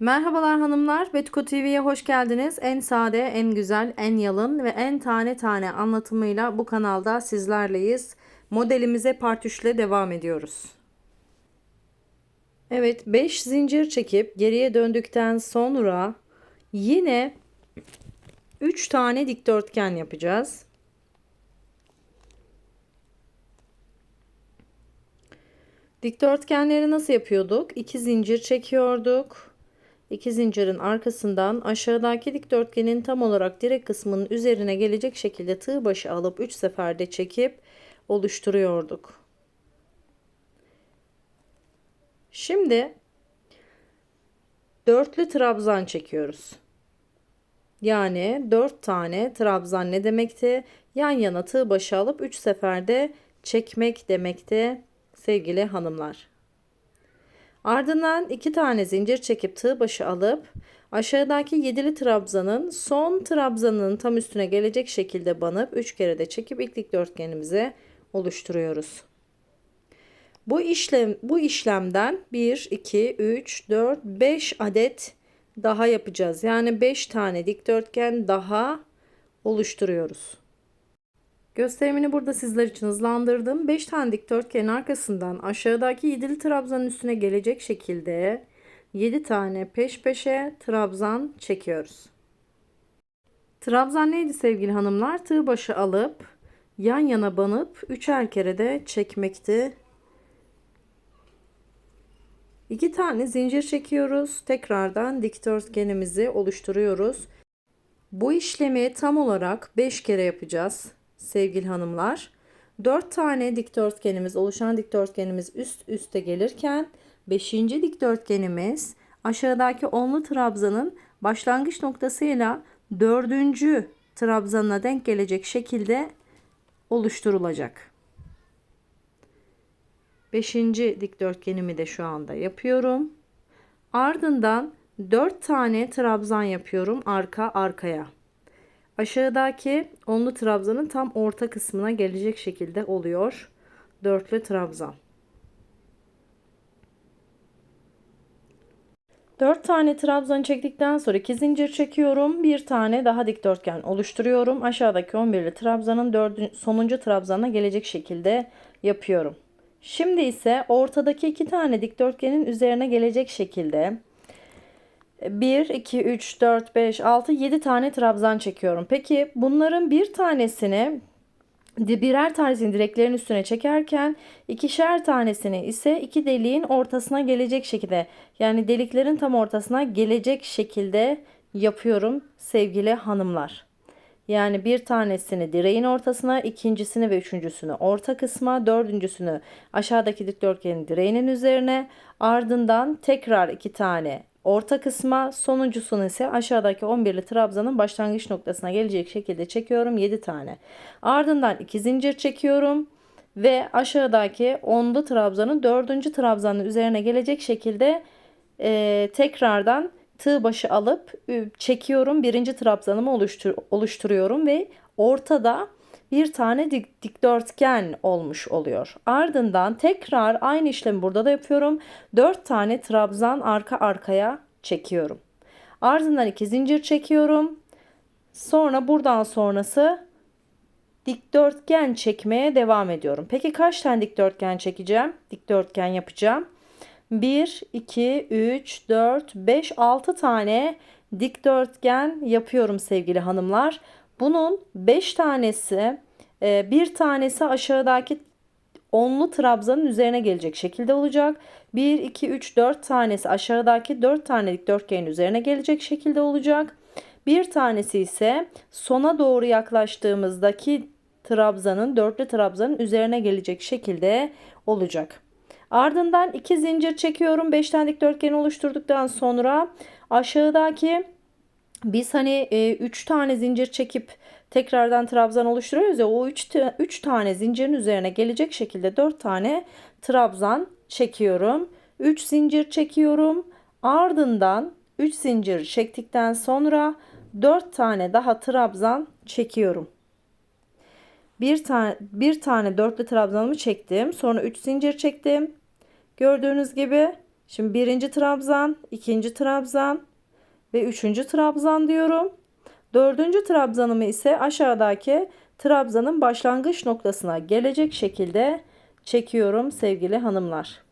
Merhabalar hanımlar, Betiko TV'ye hoş geldiniz. En sade, en güzel, en yalın ve en tane tane anlatımıyla bu kanalda sizlerleyiz. Modelimize part 3 ile devam ediyoruz. Evet, 5 zincir çekip geriye döndükten sonra yine 3 tane dikdörtgen yapacağız. Dikdörtgenleri nasıl yapıyorduk? 2 zincir çekiyorduk. 2 zincirin arkasından aşağıdaki dikdörtgenin tam olarak direk kısmının üzerine gelecek şekilde tığ başı alıp 3 seferde çekip oluşturuyorduk. Şimdi dörtlü trabzan çekiyoruz. Yani 4 tane trabzan ne demekti? Yan yana tığ başı alıp 3 seferde çekmek demekti sevgili hanımlar. Ardından iki tane zincir çekip tığ başı alıp aşağıdaki yedili trabzanın son trabzanın tam üstüne gelecek şekilde banıp 3 kere de çekip ilk dikdörtgenimizi oluşturuyoruz. Bu işlem bu işlemden 1 2 3 4 5 adet daha yapacağız. Yani 5 tane dikdörtgen daha oluşturuyoruz. Gösterimini burada sizler için hızlandırdım. 5 tane dikdörtgenin arkasından aşağıdaki yedili trabzanın üstüne gelecek şekilde 7 tane peş peşe trabzan çekiyoruz. Trabzan neydi sevgili hanımlar? Tığ başı alıp yan yana banıp üçer kere de çekmekti. 2 tane zincir çekiyoruz. Tekrardan dikdörtgenimizi oluşturuyoruz. Bu işlemi tam olarak 5 kere yapacağız sevgili hanımlar. 4 tane dikdörtgenimiz oluşan dikdörtgenimiz üst üste gelirken 5. dikdörtgenimiz aşağıdaki onlu trabzanın başlangıç noktasıyla 4. trabzanına denk gelecek şekilde oluşturulacak. 5. dikdörtgenimi de şu anda yapıyorum. Ardından 4 tane trabzan yapıyorum arka arkaya. Aşağıdaki onlu trabzanın tam orta kısmına gelecek şekilde oluyor. Dörtlü trabzan. 4 tane trabzan çektikten sonra 2 zincir çekiyorum. Bir tane daha dikdörtgen oluşturuyorum. Aşağıdaki 11'li trabzanın 4. sonuncu trabzana gelecek şekilde yapıyorum. Şimdi ise ortadaki iki tane dikdörtgenin üzerine gelecek şekilde 1, 2, 3, 4, 5, 6, 7 tane trabzan çekiyorum. Peki bunların bir tanesini birer tanesini direklerin üstüne çekerken ikişer tanesini ise iki deliğin ortasına gelecek şekilde yani deliklerin tam ortasına gelecek şekilde yapıyorum sevgili hanımlar. Yani bir tanesini direğin ortasına, ikincisini ve üçüncüsünü orta kısma, dördüncüsünü aşağıdaki dikdörtgenin direğinin üzerine, ardından tekrar iki tane orta kısma sonuncusunu ise aşağıdaki 11'li trabzanın başlangıç noktasına gelecek şekilde çekiyorum 7 tane. Ardından 2 zincir çekiyorum ve aşağıdaki 10'lu trabzanın 4. trabzanın üzerine gelecek şekilde e, tekrardan tığ başı alıp çekiyorum. Birinci trabzanımı oluştur oluşturuyorum ve ortada bir tane dik, dikdörtgen olmuş oluyor. Ardından tekrar aynı işlemi burada da yapıyorum. 4 tane trabzan arka arkaya çekiyorum. Ardından 2 zincir çekiyorum. Sonra buradan sonrası dikdörtgen çekmeye devam ediyorum. Peki kaç tane dikdörtgen çekeceğim? Dikdörtgen yapacağım. 1, 2, 3, 4, 5, 6 tane dikdörtgen yapıyorum sevgili hanımlar. Bunun 5 tanesi e, bir tanesi aşağıdaki onlu trabzanın üzerine gelecek şekilde olacak. 1, 2, 3, 4 tanesi aşağıdaki 4 tane dikdörtgenin üzerine gelecek şekilde olacak. Bir tanesi ise sona doğru yaklaştığımızdaki trabzanın, dörtlü trabzanın üzerine gelecek şekilde olacak. Ardından 2 zincir çekiyorum. 5 tane dikdörtgen oluşturduktan sonra aşağıdaki biz hani 3 e, tane zincir çekip tekrardan trabzan oluşturuyoruz ya o 3 3 tane zincirin üzerine gelecek şekilde 4 tane trabzan çekiyorum. 3 zincir çekiyorum. Ardından 3 zincir çektikten sonra 4 tane daha trabzan çekiyorum. Bir tane bir tane dörtlü trabzanımı çektim. Sonra 3 zincir çektim. Gördüğünüz gibi Şimdi birinci trabzan, ikinci trabzan ve üçüncü trabzan diyorum. Dördüncü trabzanımı ise aşağıdaki trabzanın başlangıç noktasına gelecek şekilde çekiyorum sevgili hanımlar.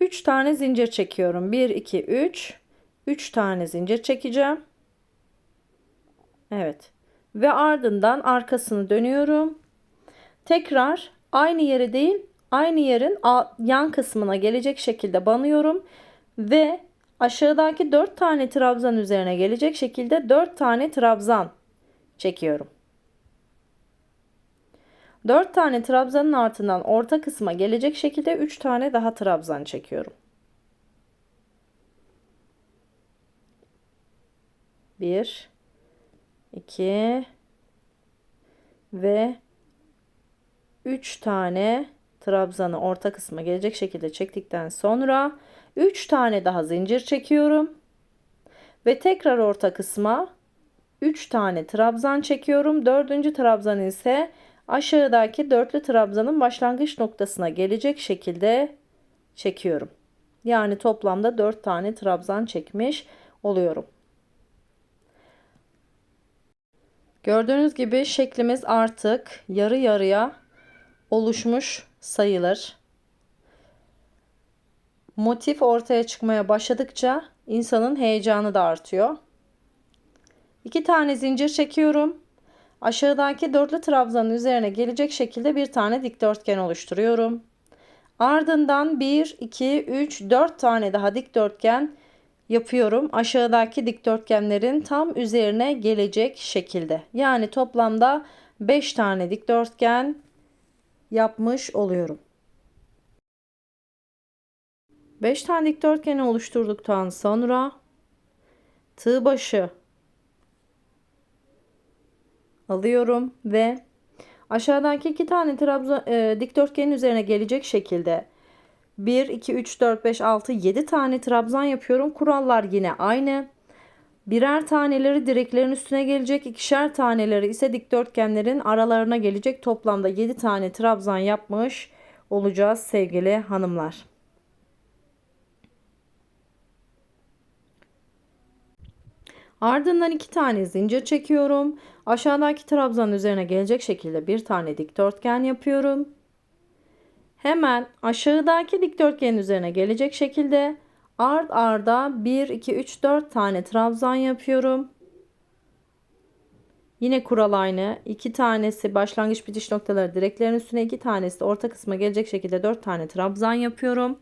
Üç tane zincir çekiyorum. 1 2 3. 3 tane zincir çekeceğim. Evet. Ve ardından arkasını dönüyorum. Tekrar aynı yere değil, aynı yerin yan kısmına gelecek şekilde banıyorum ve aşağıdaki 4 tane trabzan üzerine gelecek şekilde 4 tane trabzan çekiyorum. 4 tane trabzanın ardından orta kısma gelecek şekilde 3 tane daha trabzan çekiyorum. 1 2 ve 3 tane trabzanı orta kısma gelecek şekilde çektikten sonra 3 tane daha zincir çekiyorum. Ve tekrar orta kısma 3 tane trabzan çekiyorum. Dördüncü trabzan ise aşağıdaki dörtlü trabzanın başlangıç noktasına gelecek şekilde çekiyorum. Yani toplamda 4 tane trabzan çekmiş oluyorum. Gördüğünüz gibi şeklimiz artık yarı yarıya oluşmuş sayılır. Motif ortaya çıkmaya başladıkça insanın heyecanı da artıyor. İki tane zincir çekiyorum. Aşağıdaki dörtlü trabzanın üzerine gelecek şekilde bir tane dikdörtgen oluşturuyorum. Ardından 1, 2, 3, 4 tane daha dikdörtgen yapıyorum. Aşağıdaki dikdörtgenlerin tam üzerine gelecek şekilde. Yani toplamda 5 tane dikdörtgen yapmış oluyorum. 5 tane dikdörtgeni oluşturduktan sonra tığ başı alıyorum ve aşağıdaki iki tane trabzan e, dikdörtgenin üzerine gelecek şekilde 1 2 3 4 5 6 7 tane trabzan yapıyorum. Kurallar yine aynı. Birer taneleri direklerin üstüne gelecek, ikişer taneleri ise dikdörtgenlerin aralarına gelecek. Toplamda 7 tane trabzan yapmış olacağız sevgili hanımlar. Ardından iki tane zincir çekiyorum. Aşağıdaki trabzanın üzerine gelecek şekilde bir tane dikdörtgen yapıyorum. Hemen aşağıdaki dikdörtgenin üzerine gelecek şekilde ard arda 1 2 3 4 tane trabzan yapıyorum. Yine kural aynı. 2 tanesi başlangıç bitiş noktaları direklerin üstüne 2 tanesi de orta kısma gelecek şekilde 4 tane trabzan yapıyorum.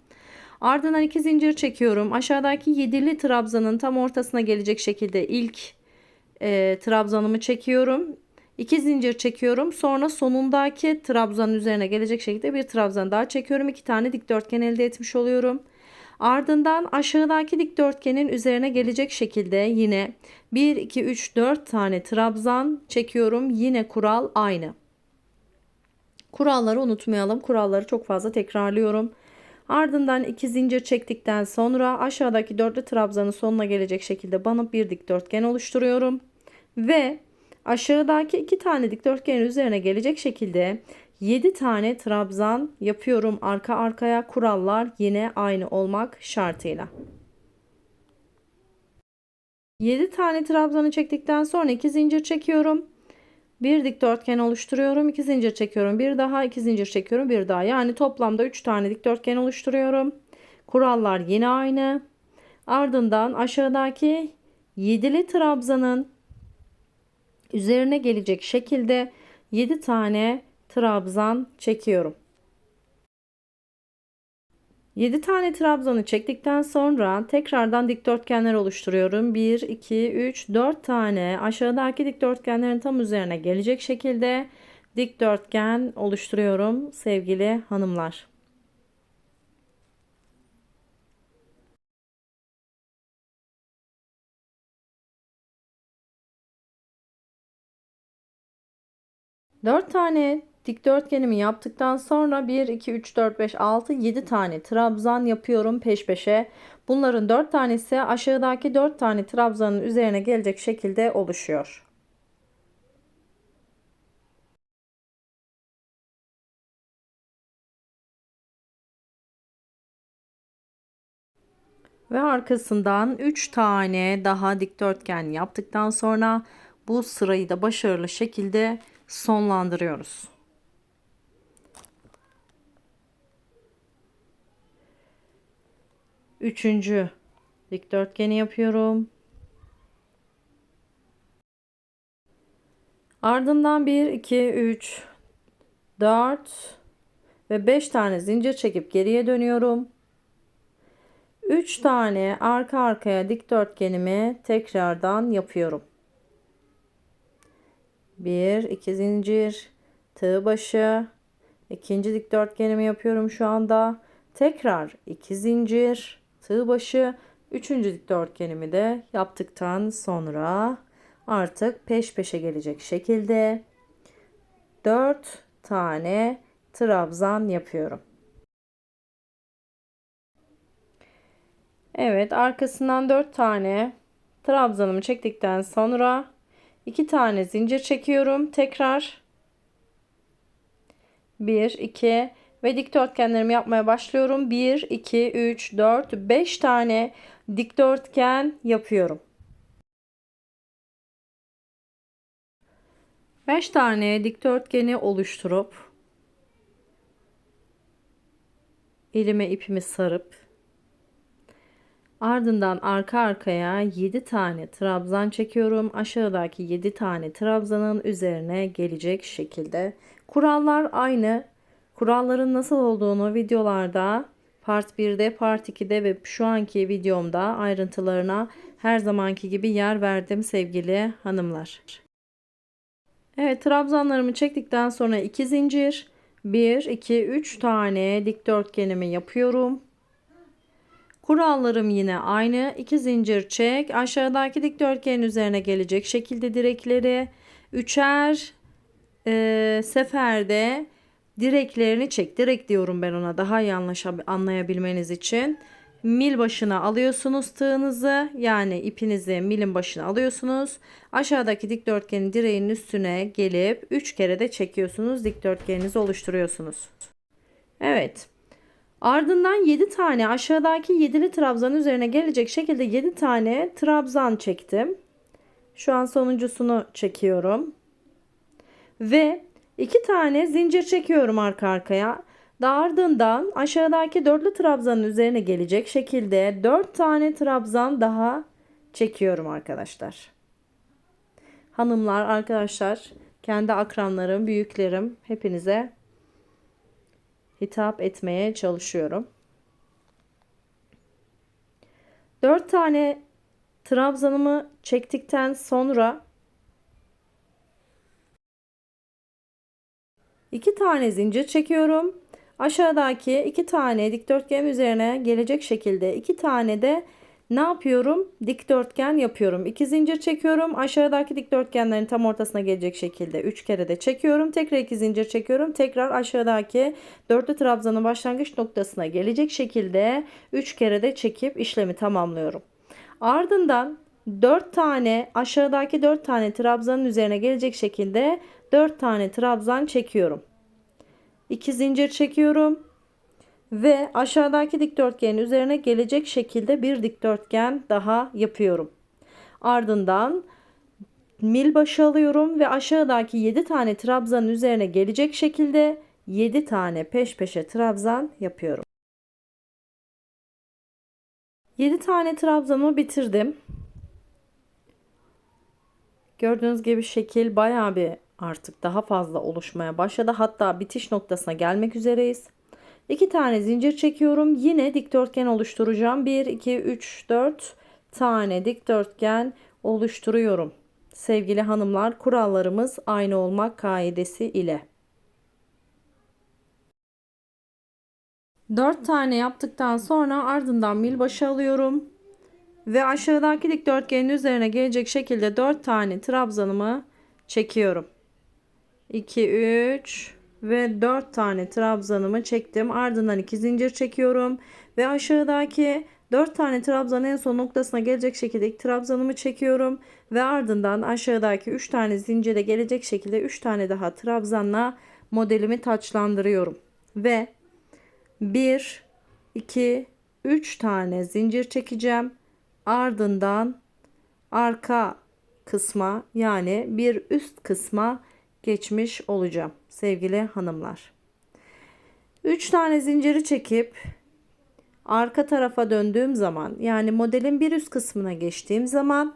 Ardından 2 zincir çekiyorum. Aşağıdaki 7'li trabzanın tam ortasına gelecek şekilde ilk e, trabzanımı çekiyorum. 2 zincir çekiyorum. Sonra sonundaki trabzanın üzerine gelecek şekilde bir trabzan daha çekiyorum. 2 tane dikdörtgen elde etmiş oluyorum. Ardından aşağıdaki dikdörtgenin üzerine gelecek şekilde yine 1, 2, 3, 4 tane trabzan çekiyorum. Yine kural aynı. Kuralları unutmayalım. Kuralları çok fazla tekrarlıyorum. Ardından iki zincir çektikten sonra aşağıdaki dörtlü trabzanın sonuna gelecek şekilde banıp bir dikdörtgen oluşturuyorum. Ve aşağıdaki iki tane dikdörtgenin üzerine gelecek şekilde 7 tane trabzan yapıyorum arka arkaya kurallar yine aynı olmak şartıyla. 7 tane trabzanı çektikten sonra 2 zincir çekiyorum. Bir dikdörtgen oluşturuyorum. 2 zincir çekiyorum. Bir daha 2 zincir çekiyorum. Bir daha. Yani toplamda 3 tane dikdörtgen oluşturuyorum. Kurallar yine aynı. Ardından aşağıdaki 7'li trabzanın üzerine gelecek şekilde 7 tane trabzan çekiyorum. 7 tane trabzanı çektikten sonra tekrardan dikdörtgenler oluşturuyorum. 1, 2, 3, 4 tane aşağıdaki dikdörtgenlerin tam üzerine gelecek şekilde dikdörtgen oluşturuyorum sevgili hanımlar. Dört tane Dikdörtgenimi yaptıktan sonra 1, 2, 3, 4, 5, 6, 7 tane trabzan yapıyorum peş peşe. Bunların 4 tanesi aşağıdaki 4 tane trabzanın üzerine gelecek şekilde oluşuyor. Ve arkasından 3 tane daha dikdörtgen yaptıktan sonra bu sırayı da başarılı şekilde sonlandırıyoruz. Üçüncü dikdörtgeni yapıyorum. Ardından 1, 2, 3, 4 ve 5 tane zincir çekip geriye dönüyorum. 3 tane arka arkaya dikdörtgenimi tekrardan yapıyorum. 1 2 zincir tığ başı ikinci dikdörtgenimi yapıyorum şu anda. Tekrar 2 zincir tığ başı üçüncü dikdörtgenimi de yaptıktan sonra artık peş peşe gelecek şekilde 4 tane trabzan yapıyorum. Evet arkasından 4 tane trabzanımı çektikten sonra 2 tane zincir çekiyorum. Tekrar 1 2 ve dikdörtgenlerimi yapmaya başlıyorum. 1 2 3 4 5 tane dikdörtgen yapıyorum. 5 tane dikdörtgeni oluşturup elime ipimi sarıp ardından arka arkaya 7 tane trabzan çekiyorum. Aşağıdaki 7 tane trabzanın üzerine gelecek şekilde. Kurallar aynı. Kuralların nasıl olduğunu videolarda part 1'de, part 2'de ve şu anki videomda ayrıntılarına her zamanki gibi yer verdim sevgili hanımlar. Evet trabzanlarımı çektikten sonra 2 zincir 1 2 3 tane dikdörtgenimi yapıyorum. Kurallarım yine aynı. 2 zincir çek. Aşağıdaki dikdörtgenin üzerine gelecek şekilde direkleri üçer e, seferde direklerini çek. Direk diyorum ben ona daha iyi anlayabilmeniz için mil başına alıyorsunuz tığınızı yani ipinizi milin başına alıyorsunuz. Aşağıdaki dikdörtgenin direğinin üstüne gelip 3 kere de çekiyorsunuz. Dikdörtgeninizi oluşturuyorsunuz. Evet. Ardından 7 tane aşağıdaki 7'li trabzan üzerine gelecek şekilde 7 tane trabzan çektim. Şu an sonuncusunu çekiyorum. Ve 2 tane zincir çekiyorum arka arkaya. Daha aşağıdaki dörtlü trabzanın üzerine gelecek şekilde 4 tane trabzan daha çekiyorum arkadaşlar. Hanımlar, arkadaşlar, kendi akranlarım, büyüklerim hepinize hitap etmeye çalışıyorum. 4 tane trabzanımı çektikten sonra 2 tane zincir çekiyorum. Aşağıdaki iki tane dikdörtgen üzerine gelecek şekilde iki tane de ne yapıyorum? Dikdörtgen yapıyorum. İki zincir çekiyorum. Aşağıdaki dikdörtgenlerin tam ortasına gelecek şekilde 3 kere de çekiyorum. Tekrar iki zincir çekiyorum. Tekrar aşağıdaki dörtlü trabzanın başlangıç noktasına gelecek şekilde 3 kere de çekip işlemi tamamlıyorum. Ardından 4 tane aşağıdaki 4 tane trabzanın üzerine gelecek şekilde 4 tane trabzan çekiyorum. 2 zincir çekiyorum ve aşağıdaki dikdörtgenin üzerine gelecek şekilde bir dikdörtgen daha yapıyorum. Ardından mil başı alıyorum ve aşağıdaki 7 tane trabzanın üzerine gelecek şekilde 7 tane peş peşe trabzan yapıyorum. 7 tane trabzanımı bitirdim. Gördüğünüz gibi şekil bayağı bir artık daha fazla oluşmaya başladı. Hatta bitiş noktasına gelmek üzereyiz. 2 tane zincir çekiyorum. Yine dikdörtgen oluşturacağım. 1, 2, 3, 4 tane dikdörtgen oluşturuyorum. Sevgili hanımlar kurallarımız aynı olmak kaidesi ile. 4 tane yaptıktan sonra ardından mil başı alıyorum. Ve aşağıdaki dikdörtgenin üzerine gelecek şekilde 4 tane trabzanımı çekiyorum. 2 3 ve 4 tane trabzanımı çektim. Ardından 2 zincir çekiyorum ve aşağıdaki 4 tane trabzan en son noktasına gelecek şekilde trabzanımı çekiyorum ve ardından aşağıdaki 3 tane zincire gelecek şekilde 3 tane daha trabzanla modelimi taçlandırıyorum. Ve 1 2 3 tane zincir çekeceğim. Ardından arka kısma yani bir üst kısma geçmiş olacağım sevgili hanımlar. 3 tane zinciri çekip arka tarafa döndüğüm zaman yani modelin bir üst kısmına geçtiğim zaman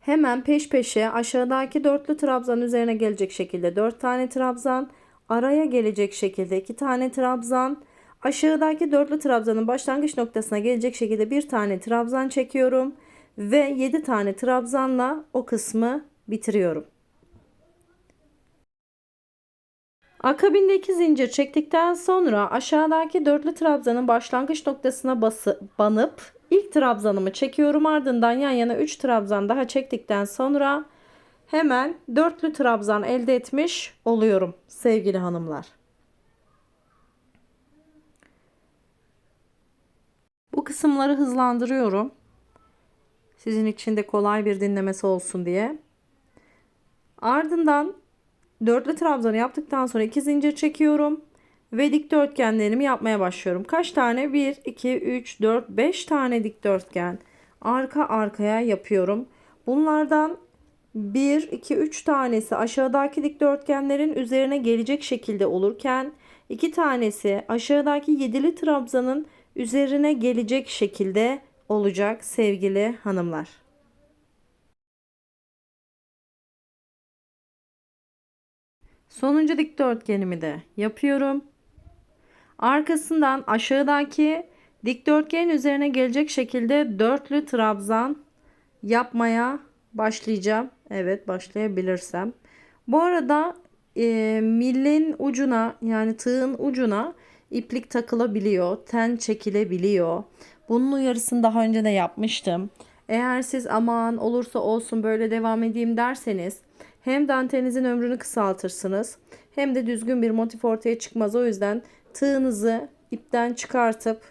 hemen peş peşe aşağıdaki dörtlü trabzan üzerine gelecek şekilde 4 tane trabzan araya gelecek şekilde 2 tane trabzan aşağıdaki dörtlü trabzanın başlangıç noktasına gelecek şekilde bir tane trabzan çekiyorum ve 7 tane trabzanla o kısmı bitiriyorum. Akabinde iki zincir çektikten sonra aşağıdaki dörtlü trabzanın başlangıç noktasına bası, banıp ilk trabzanımı çekiyorum. Ardından yan yana 3 trabzan daha çektikten sonra hemen dörtlü trabzan elde etmiş oluyorum sevgili hanımlar. Kısımları hızlandırıyorum. Sizin için de kolay bir dinlemesi olsun diye. Ardından dörtlü trabzanı yaptıktan sonra iki zincir çekiyorum ve dikdörtgenlerimi yapmaya başlıyorum. Kaç tane? 1 2 3 4 5 tane dikdörtgen arka arkaya yapıyorum. Bunlardan 1 2 3 tanesi aşağıdaki dikdörtgenlerin üzerine gelecek şekilde olurken iki tanesi aşağıdaki yedili trabzanın üzerine gelecek şekilde olacak sevgili hanımlar. Sonuncu dikdörtgenimi de yapıyorum. Arkasından aşağıdaki dikdörtgenin üzerine gelecek şekilde dörtlü trabzan yapmaya başlayacağım. Evet başlayabilirsem. Bu arada e, millin ucuna yani tığın ucuna iplik takılabiliyor. Ten çekilebiliyor. Bunun uyarısını daha önce de yapmıştım. Eğer siz aman olursa olsun böyle devam edeyim derseniz hem dantelinizin ömrünü kısaltırsınız hem de düzgün bir motif ortaya çıkmaz. O yüzden tığınızı ipten çıkartıp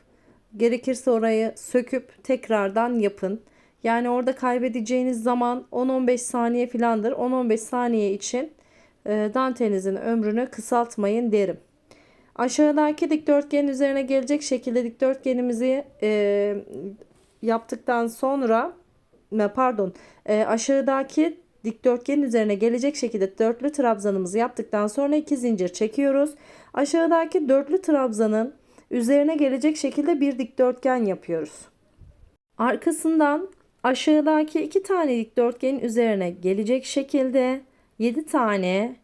gerekirse orayı söküp tekrardan yapın. Yani orada kaybedeceğiniz zaman 10-15 saniye filandır. 10-15 saniye için e, dantelinizin ömrünü kısaltmayın derim. Aşağıdaki dikdörtgenin üzerine gelecek şekilde dikdörtgenimizi e, yaptıktan sonra pardon e, aşağıdaki dikdörtgenin üzerine gelecek şekilde dörtlü trabzanımızı yaptıktan sonra iki zincir çekiyoruz. Aşağıdaki dörtlü trabzanın üzerine gelecek şekilde bir dikdörtgen yapıyoruz. Arkasından aşağıdaki iki tane dikdörtgenin üzerine gelecek şekilde 7 tane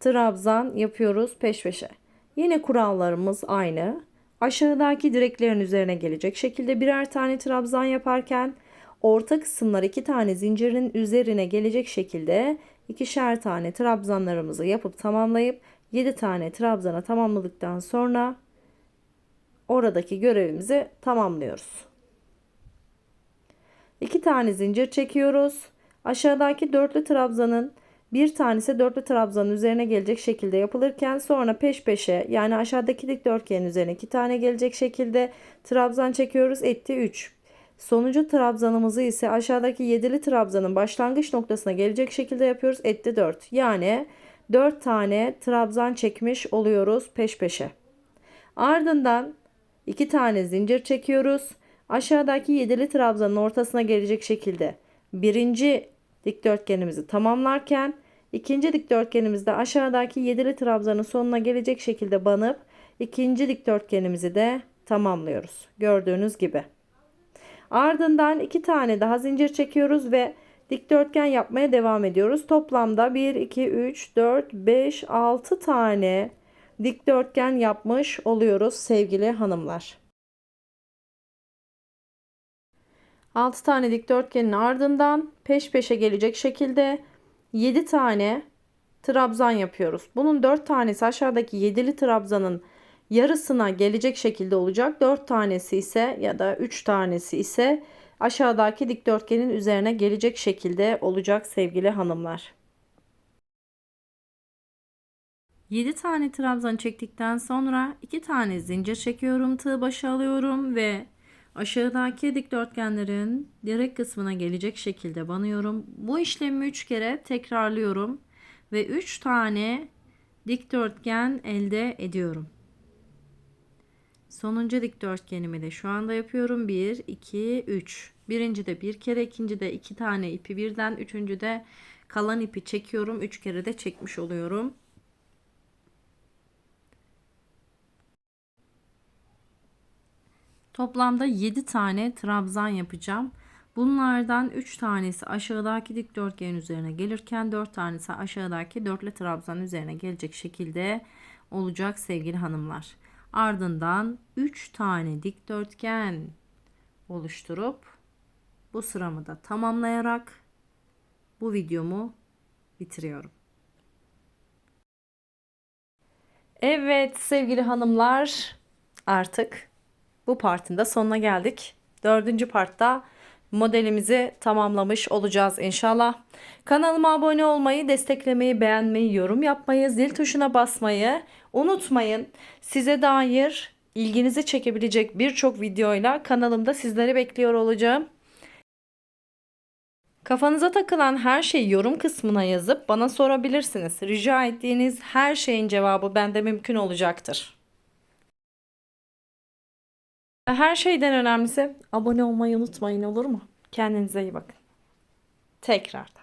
trabzan yapıyoruz peş peşe. Yine kurallarımız aynı. Aşağıdaki direklerin üzerine gelecek şekilde birer tane trabzan yaparken orta kısımlar iki tane zincirin üzerine gelecek şekilde ikişer tane trabzanlarımızı yapıp tamamlayıp 7 tane trabzana tamamladıktan sonra oradaki görevimizi tamamlıyoruz. 2 tane zincir çekiyoruz. Aşağıdaki dörtlü trabzanın bir tanesi dörtlü trabzanın üzerine gelecek şekilde yapılırken sonra peş peşe yani aşağıdaki dikdörtgenin üzerine iki tane gelecek şekilde trabzan çekiyoruz. Etti 3. Sonucu trabzanımızı ise aşağıdaki yedili trabzanın başlangıç noktasına gelecek şekilde yapıyoruz. Etti 4. Yani 4 tane trabzan çekmiş oluyoruz peş peşe. Ardından 2 tane zincir çekiyoruz. Aşağıdaki yedili trabzanın ortasına gelecek şekilde birinci dikdörtgenimizi tamamlarken ikinci dikdörtgenimizde aşağıdaki yedili trabzanın sonuna gelecek şekilde banıp ikinci dikdörtgenimizi de tamamlıyoruz. Gördüğünüz gibi. Ardından iki tane daha zincir çekiyoruz ve dikdörtgen yapmaya devam ediyoruz. Toplamda 1, 2, 3, 4, 5, 6 tane dikdörtgen yapmış oluyoruz sevgili hanımlar. 6 tane dikdörtgenin ardından peş peşe gelecek şekilde 7 tane trabzan yapıyoruz. Bunun 4 tanesi aşağıdaki 7'li trabzanın yarısına gelecek şekilde olacak. 4 tanesi ise ya da 3 tanesi ise aşağıdaki dikdörtgenin üzerine gelecek şekilde olacak sevgili hanımlar. 7 tane trabzan çektikten sonra 2 tane zincir çekiyorum. Tığ başı alıyorum ve aşağıdaki dikdörtgenlerin direk kısmına gelecek şekilde banıyorum. Bu işlemi 3 kere tekrarlıyorum ve 3 tane dikdörtgen elde ediyorum. Sonuncu dikdörtgenimi de şu anda yapıyorum. 1, 2, 3. Birinci de bir kere, ikinci de iki tane ipi birden, üçüncü de kalan ipi çekiyorum. Üç kere de çekmiş oluyorum. Toplamda 7 tane trabzan yapacağım. Bunlardan 3 tanesi aşağıdaki dikdörtgen üzerine gelirken 4 tanesi aşağıdaki dörtlü trabzan üzerine gelecek şekilde olacak sevgili hanımlar. Ardından 3 tane dikdörtgen oluşturup bu sıramı da tamamlayarak bu videomu bitiriyorum. Evet sevgili hanımlar artık bu partın da sonuna geldik. Dördüncü partta modelimizi tamamlamış olacağız inşallah. Kanalıma abone olmayı, desteklemeyi, beğenmeyi, yorum yapmayı, zil tuşuna basmayı unutmayın. Size dair ilginizi çekebilecek birçok videoyla kanalımda sizleri bekliyor olacağım. Kafanıza takılan her şeyi yorum kısmına yazıp bana sorabilirsiniz. Rica ettiğiniz her şeyin cevabı bende mümkün olacaktır. Her şeyden önemlisi abone olmayı unutmayın olur mu? Kendinize iyi bakın. Tekrardan.